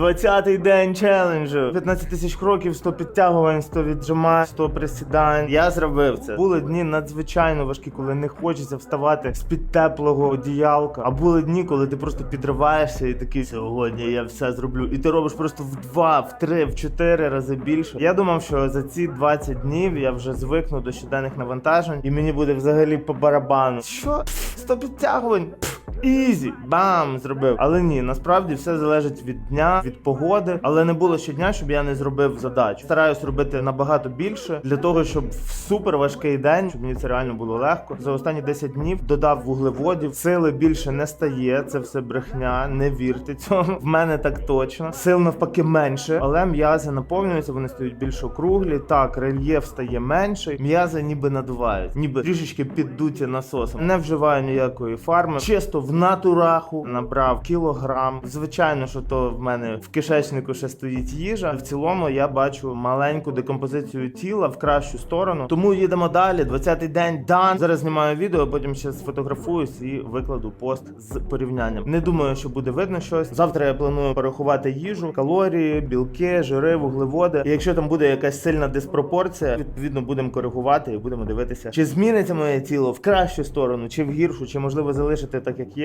20-й день челенджу. 15 тисяч кроків, 100 підтягувань, 100 віджимань, 100 присідань. Я зробив це. Були дні надзвичайно важкі, коли не хочеться вставати з-під теплого одіялка. А були дні, коли ти просто підриваєшся і такий сьогодні я все зроблю. І ти робиш просто в два, в три, в чотири рази більше. Я думав, що за ці 20 днів я вже звикну до щоденних навантажень, і мені буде взагалі по барабану. Що? 100 підтягувань? Ізі, бам, зробив. Але ні, насправді все залежить від дня, від погоди. Але не було щодня, щоб я не зробив задачу. Стараюсь робити набагато більше для того, щоб в супер важкий день, щоб мені це реально було легко. За останні 10 днів додав вуглеводів. Сили більше не стає. Це все брехня. Не вірте цьому. В мене так точно. Сил навпаки менше, але м'язи наповнюються, вони стають більш округлі. Так, рельєф стає менший. М'язи ніби надувають, ніби трішечки піддуті насосом. Не вживаю ніякої фарми. Чисто в натураху набрав кілограм. Звичайно, що то в мене в кишечнику ще стоїть їжа. В цілому я бачу маленьку декомпозицію тіла в кращу сторону. Тому їдемо далі. 20-й день дан. Зараз знімаю відео, потім ще сфотографуюсь і викладу пост з порівнянням. Не думаю, що буде видно щось. Завтра я планую порахувати їжу, калорії, білки, жири, вуглеводи. І якщо там буде якась сильна диспропорція, відповідно будемо коригувати і будемо дивитися, чи зміниться моє тіло в кращу сторону, чи в гіршу, чи можливо залишити так, як є.